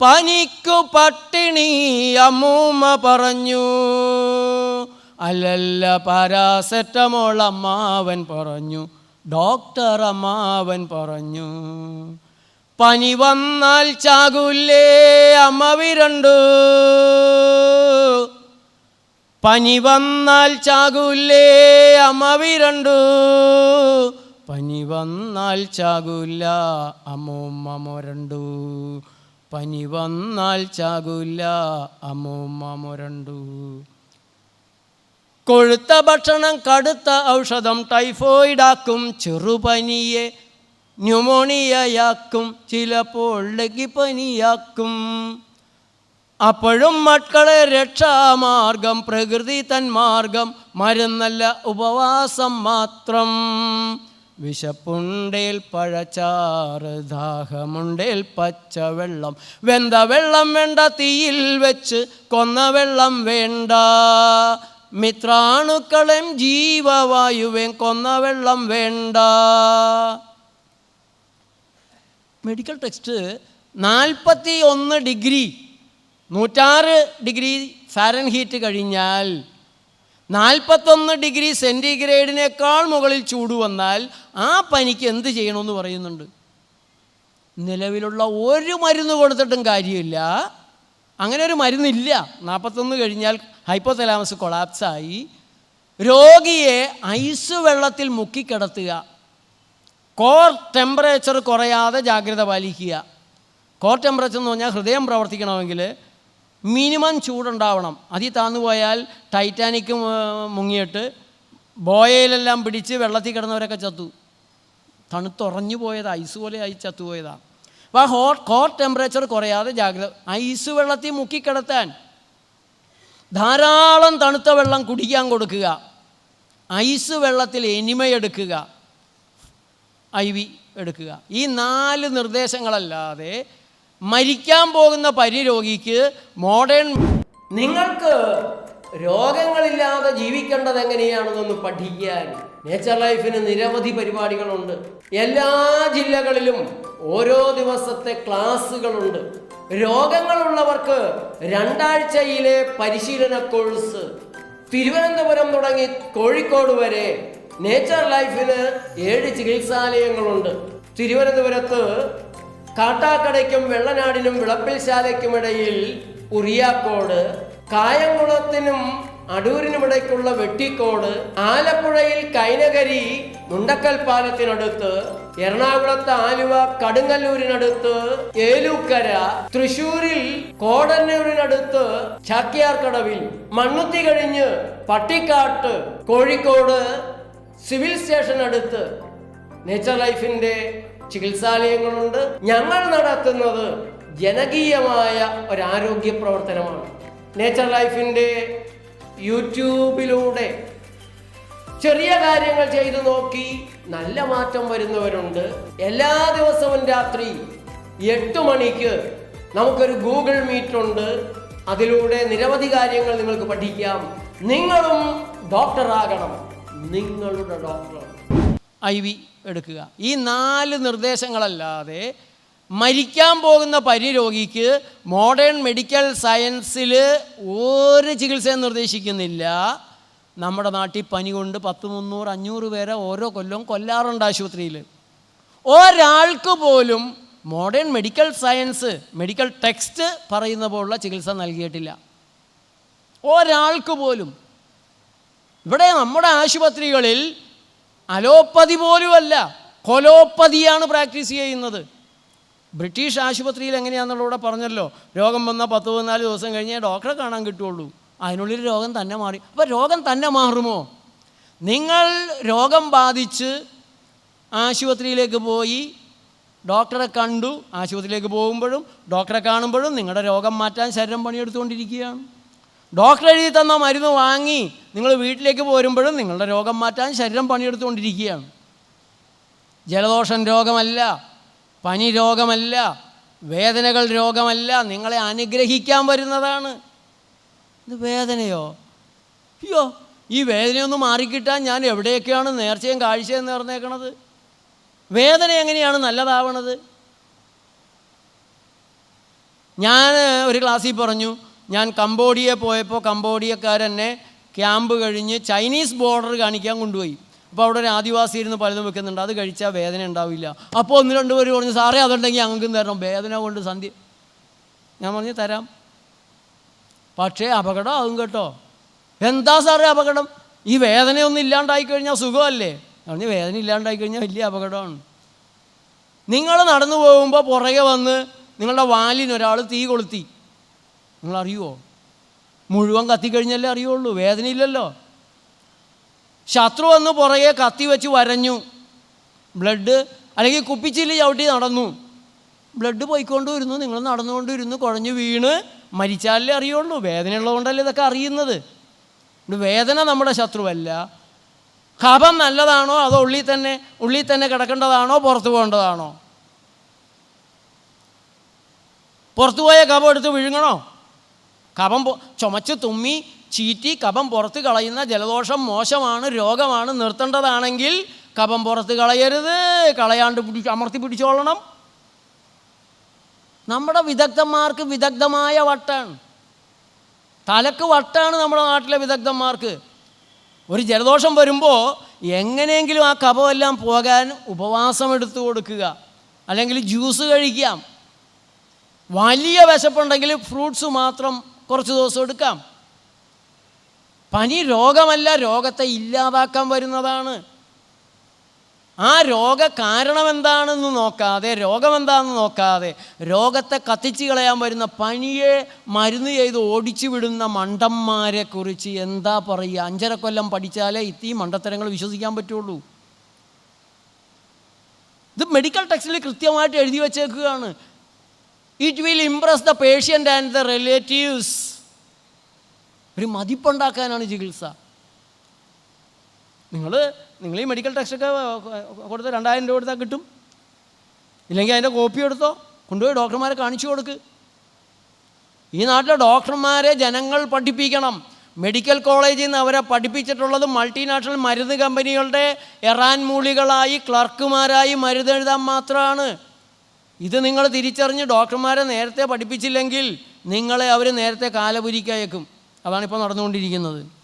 പനിക്കു പട്ടിണി അമ്മൂമ്മ പറഞ്ഞു. അല്ലല്ല പാരാസെറ്റമോൾ അമ്മാവൻ പറഞ്ഞു. ഡോക്ടർ അമ്മാവൻ പറഞ്ഞു. പനി വന്നാൽ ചാകൂല്ലേ അമ്മ വിരണ്ടു. പനി വന്നാൽ ചാകൂല്ലേ അമ്മ വിരണ്ടു. പനി വന്നാൽ ചാകൂല്ല അമ്മൂമ്മ മൊരണ്ടു. പനി വന്നാൽ ചാകൂല അമ്മൂമ്മ മുരണ്ടു കൊഴുത്ത ഭക്ഷണം കടുത്ത ഔഷധം ടൈഫോയിഡ് ടൈഫോയിഡാക്കും ചെറുപനിയെ ന്യൂമോണിയയാക്കും ചിലപ്പോൾ പനിയാക്കും അപ്പോഴും മക്കളെ രക്ഷാമാർഗം പ്രകൃതി തന്മാർഗം മരുന്നല്ല ഉപവാസം മാത്രം. വിശപ്പുണ്ടേൽ പഴച്ചാറ് ദാഹമുണ്ടേൽ പച്ചവെള്ളം. വെന്ത വെള്ളം വേണ്ട തീയിൽ വെച്ച് കൊന്ന വെള്ളം വേണ്ട. മിത്രാണുക്കളെയും ജീവവായുവേം കൊന്ന വെള്ളം വേണ്ട. മെഡിക്കൽ ടെക്സ്റ്റ് നാൽപ്പത്തി ഒന്ന് ഡിഗ്രി നൂറ്റാറ് ഡിഗ്രി ഫാരൻ ഹീറ്റ് കഴിഞ്ഞാൽ നാൽപ്പത്തൊന്ന് ഡിഗ്രി സെന്റിഗ്രേഡിനേക്കാൾ മുകളിൽ ചൂട് വന്നാൽ ആ പനിക്ക് എന്ത് ചെയ്യണമെന്ന് പറയുന്നുണ്ട്. നിലവിലുള്ള ഒരു മരുന്ന് കൊടുത്തിട്ടും കാര്യമില്ല. അങ്ങനെ ഒരു മരുന്നില്ല. നാൽപ്പത്തൊന്ന് കഴിഞ്ഞാൽ ഹൈപ്പോതലാമസ് കൊളാപ്സായി. രോഗിയെ ഐസ് വെള്ളത്തിൽ മുക്കിക്കിടത്തുക. കോർ ടെമ്പറേച്ചർ കുറയാതെ ജാഗ്രത പാലിക്കുക. കോർ ടെമ്പറേച്ചർ എന്ന് പറഞ്ഞാൽ ഹൃദയം പ്രവർത്തിക്കണമെങ്കിൽ മിനിമം ചൂടുണ്ടാവണം. അതിൽ താന്നു പോയാൽ ടൈറ്റാനിക്ക് മുങ്ങിയിട്ട് ബോയയിലെല്ലാം പിടിച്ച് വെള്ളത്തിൽ കിടന്നവരൊക്കെ ചത്തു. തണുത്തുറഞ്ഞു പോയത് ഐസ് പോലെ ആയി ചത്തുപോയതാണ് അപ്പോൾ ആ ഹോട്ട് കോർ ടെമ്പറേച്ചർ കുറയാതെ ജാഗ്രത. ഐസ് വെള്ളത്തിൽ മുക്കിക്കിടത്താൻ ധാരാളം തണുത്ത വെള്ളം കുടിക്കാൻ കൊടുക്കുക. ഐസ് വെള്ളത്തിൽ എനിമയെടുക്കുക ഐ വി എടുക്കുക. ഈ നാല് നിർദ്ദേശങ്ങളല്ലാതെ മരിക്കാൻ പോകുന്ന പരിരോഗിക്ക് മോഡേൺ നിങ്ങൾക്ക് രോഗങ്ങളില്ലാതെ ജീവിക്കേണ്ടത് എങ്ങനെയാണെന്നൊന്ന് പഠിക്കാൻ നേച്ചർ ലൈഫിന് നിരവധി പരിപാടികളുണ്ട്. എല്ലാ ജില്ലകളിലും ഓരോ ദിവസത്തെ ക്ലാസ്സുകളുണ്ട്. രോഗങ്ങളുള്ളവർക്ക് രണ്ടാഴ്ചയിലെ പരിശീലന കോഴ്സ് തിരുവനന്തപുരം തുടങ്ങി കോഴിക്കോട് വരെ നേച്ചർ ലൈഫിന് ഏഴ് ചികിത്സാലയങ്ങളുണ്ട്. തിരുവനന്തപുരത്ത് കാട്ടാക്കടയ്ക്കും വെള്ളനാടിനും വിളപ്പിൽശാലയ്ക്കുമിടയിൽ ഉറിയാക്കോട് കായംകുളത്തിനും അടൂരിനുമിടയ്ക്കുള്ള വെട്ടിക്കോട് ആലപ്പുഴയിൽ കൈനകരി മുണ്ടക്കൽ പാലത്തിനടുത്ത് എറണാകുളത്ത് ആലുവ കടുങ്ങല്ലൂരിനടുത്ത് ഏലൂക്കര തൃശൂരിൽ കോടന്നൂരിനടുത്ത് ചാക്യാർക്കടവിൽ മണ്ണുത്തി കഴിഞ്ഞ് പട്ടിക്കാട്ട് കോഴിക്കോട് സിവിൽ സ്റ്റേഷൻ അടുത്ത് നേച്ചർ ലൈഫിന്റെ ചികിത്സാലയങ്ങളുണ്ട്. ഞങ്ങൾ നടത്തുന്നത് ജനകീയമായ ഒരു ആരോഗ്യ പ്രവർത്തനമാണ്. നേച്ചർ ലൈഫിന്റെ യൂട്യൂബിലൂടെ ചെറിയ കാര്യങ്ങൾ ചെയ്തു നോക്കി നല്ല മാറ്റം വരുന്നവരുണ്ട്. എല്ലാ ദിവസവും രാത്രി എട്ട് മണിക്ക് നമുക്കൊരു ഗൂഗിൾ മീറ്റ് ഉണ്ട്. അതിലൂടെ നിരവധി കാര്യങ്ങൾ നിങ്ങൾക്ക് പഠിക്കാം. നിങ്ങളും ഡോക്ടറാകണം നിങ്ങളുടെ ഡോക്ടർ ഐ വി എടുക്കുക. ഈ നാല് നിർദ്ദേശങ്ങളല്ലാതെ മരിക്കാൻ പോകുന്ന പരിരോഗിക്ക് മോഡേൺ മെഡിക്കൽ സയൻസിൽ ഒരു ചികിത്സയും നിർദ്ദേശിക്കുന്നില്ല. നമ്മുടെ നാട്ടിൽ പനി കൊണ്ട് പത്ത് മുന്നൂറ് അഞ്ഞൂറ് പേരെ ഓരോ കൊല്ലവും കൊല്ലാറുണ്ട് ആശുപത്രിയിൽ. ഒരാൾക്ക് പോലും modern medical science medical text പറയുന്ന പോലുള്ള ചികിത്സ നൽകിയിട്ടില്ല. ഒരാൾക്ക് പോലും. ഇവിടെ നമ്മുടെ ആശുപത്രികളിൽ അലോപ്പതി പോലുമല്ല. കൊലോപ്പതിയാണ് പ്രാക്ടീസ് ചെയ്യുന്നത്. ബ്രിട്ടീഷ് ആശുപത്രിയിൽ എങ്ങനെയാണെന്നുള്ളൂടെ പറഞ്ഞല്ലോ. രോഗം വന്ന പത്ത് പതിനാല് ദിവസം കഴിഞ്ഞേ ഡോക്ടറെ കാണാൻ കിട്ടുള്ളൂ. അതിനുള്ളിൽ രോഗം തന്നെ മാറി. അപ്പോൾ രോഗം തന്നെ മാറുമോ? നിങ്ങൾ രോഗം ബാധിച്ച് ആശുപത്രിയിലേക്ക് പോയി ഡോക്ടറെ കണ്ടു. ആശുപത്രിയിലേക്ക് പോകുമ്പോഴും ഡോക്ടറെ കാണുമ്പോഴും നിങ്ങളുടെ രോഗം മാറ്റാൻ ശരീരം പണിയെടുത്തുകൊണ്ടിരിക്കുകയാണ്. ഡോക്ടർ എഴുതി തന്ന മരുന്ന് വാങ്ങി നിങ്ങൾ വീട്ടിലേക്ക് പോരുമ്പോഴും നിങ്ങളുടെ രോഗം മാറ്റാൻ ശരീരം പണിയെടുത്തുകൊണ്ടിരിക്കുകയാണ്. ജലദോഷം രോഗമല്ല പനി രോഗമല്ല വേദനകൾ രോഗമല്ല നിങ്ങളെ അനുഗ്രഹിക്കാൻ വരുന്നതാണ്. ഇത് വേദനയോ? അയ്യോ ഈ വേദനയൊന്നും മാറിക്കിട്ടാൻ ഞാൻ എവിടെയൊക്കെയാണ് നേർച്ചയും കാഴ്ചയും നേർന്നേക്കണത്? വേദന എങ്ങനെയാണ് നല്ലതാവണത്? ഞാൻ ഒരു ക്ലാസ്സിൽ പറഞ്ഞു ഞാൻ കംബോഡിയ പോയപ്പോൾ കംബോഡിയക്കാരെന്നെ ക്യാമ്പ് കഴിഞ്ഞ് ചൈനീസ് ബോർഡർ കാണിക്കാൻ കൊണ്ടുപോയി. അപ്പോൾ അവിടെ ഒരു ആദിവാസി ഇരുന്ന് പലതും വെക്കുന്നുണ്ട്. അത് കഴിച്ചാൽ വേദന ഉണ്ടാവില്ല. അപ്പോൾ ഒന്ന് രണ്ട് പേര് പറഞ്ഞു സാറേ അതുണ്ടെങ്കിൽ ഞങ്ങൾക്കും തരണം. വേദന കൊണ്ട് സന്ധ്യ ഞാൻ പറഞ്ഞു തരാം. പക്ഷേ അപകടം ആകും കേട്ടോ. എന്താ സാറേ അപകടം? ഈ വേദനയൊന്നും ഇല്ലാണ്ടായി കഴിഞ്ഞാൽ സുഖമല്ലേ? പറഞ്ഞ് വേദന ഇല്ലാണ്ടായി കഴിഞ്ഞാൽ വലിയ അപകടമാണ്. നിങ്ങൾ നടന്നു പോകുമ്പോൾ പുറകെ വന്ന് നിങ്ങളുടെ വാലിനൊരാൾ തീ കൊളുത്തി. നിങ്ങൾ അറിയുമോ മുഴുവൻ കത്തിക്കഴിഞ്ഞല്ലേ അറിയുള്ളൂ വേദനയില്ലല്ലോ. ശത്രു വന്ന് പുറകെ കത്തി വെച്ച് വരഞ്ഞു. ബ്ലഡ് അല്ലെങ്കിൽ കുപ്പിച്ചിൽ ചവിട്ടി നടന്നു. ബ്ലഡ് പോയിക്കൊണ്ടിരുന്നു നിങ്ങൾ നടന്നുകൊണ്ടിരുന്നു കുഴഞ്ഞു വീണ്. മരിച്ചാലേ അറിയുള്ളൂ വേദനയുള്ളതുകൊണ്ടല്ലേ ഇതൊക്കെ അറിയുന്നത്. വേദന നമ്മുടെ ശത്രുവല്ല. കഫം നല്ലതാണോ അതോ ഉള്ളിൽ തന്നെ ഉള്ളിൽ തന്നെ കിടക്കേണ്ടതാണോ പുറത്തു പോകേണ്ടതാണോ? പുറത്തു പോയ കഫം എടുത്ത് വിഴുങ്ങണോ? കഫം പൊ- ചുമച്ച് തുമ്മി ചീറ്റി കപം പുറത്ത് കളയുന്ന ജലദോഷം മോശമാണ് രോഗമാണ് നിർത്തേണ്ടതാണെങ്കിൽ കപം പുറത്ത് കളയരുത്. കളയാണ്ട് പിടിച്ച് അമർത്തി പിടിച്ചോളണം. നമ്മുടെ വിദഗ്ധന്മാർക്ക് വിദഗ്ധമായ വട്ടാണ്. തലക്ക് വട്ടാണ് നമ്മുടെ നാട്ടിലെ വിദഗ്ധന്മാർക്ക്. ഒരു ജലദോഷം വരുമ്പോൾ എങ്ങനെയെങ്കിലും ആ കപമെല്ലാം പോകാൻ ഉപവാസം എടുത്തു കൊടുക്കുക. അല്ലെങ്കിൽ ജ്യൂസ് കഴിക്കാം. വലിയ വിശപ്പുണ്ടെങ്കിൽ ഫ്രൂട്ട്സ് മാത്രം കുറച്ച് ദിവസം എടുക്കാം. പനി രോഗമല്ല രോഗത്തെ ഇല്ലാതാക്കാൻ വരുന്നതാണ്. ആ രോഗ കാരണം എന്താണെന്ന് നോക്കാതെ രോഗം എന്താണെന്ന് നോക്കാതെ രോഗത്തെ കത്തിച്ചു കളയാൻ വരുന്ന പനിയെ മരുന്ന് ചെയ്ത് ഓടിച്ചു വിടുന്ന മണ്ടന്മാരെ കുറിച്ച് എന്താ പറയുക? അഞ്ചര കൊല്ലം പഠിച്ചാലേ ഇത്തീ മണ്ടത്തരങ്ങൾ വിശ്വസിക്കാൻ പറ്റുള്ളൂ. ഇത് മെഡിക്കൽ ടെക്സ്റ്റിൽ കൃത്യമായിട്ട് എഴുതി വച്ചേക്കുകയാണ്. It will impress the patient and the relatives ഒരു മതിപ്പുണ്ടാക്കാനാണ് ചികിത്സ. നിങ്ങൾ നിങ്ങൾ ഈ മെഡിക്കൽ ടെസ്റ്റൊക്കെ കൊടുത്ത്? രണ്ടായിരം രൂപ കൊടുത്താൽ കിട്ടും. ഇല്ലെങ്കിൽ അതിന്റെ കോപ്പി എടുത്തോ? കൊണ്ടുപോയി ഡോക്ടർമാരെ കാണിച്ചു കൊടുക്ക്. ഈ നാട്ടിലെ ഡോക്ടർമാരെ ജനങ്ങൾ പഠിപ്പിക്കണം. മെഡിക്കൽ കോളേജിൽ നിന്ന് അവരെ പഠിപ്പിച്ചിട്ടുള്ളത് മൾട്ടിനാഷണൽ മരുന്ന് കമ്പനികളുടെ എറാൻ മൂളികളായി ക്ലർക്കുമാരായി മരുന്നെഴുതാൻ മാത്രമാണ് ഇത് നിങ്ങൾ തിരിച്ചറിഞ്ഞ് ഡോക്ടർമാരെ നേരത്തെ പഠിപ്പിച്ചില്ലെങ്കിൽ നിങ്ങളെ അവർ നേരത്തെ കാലപുരിക്കയക്കും. അതാണിപ്പോൾ നടന്നുകൊണ്ടിരിക്കുന്നത്.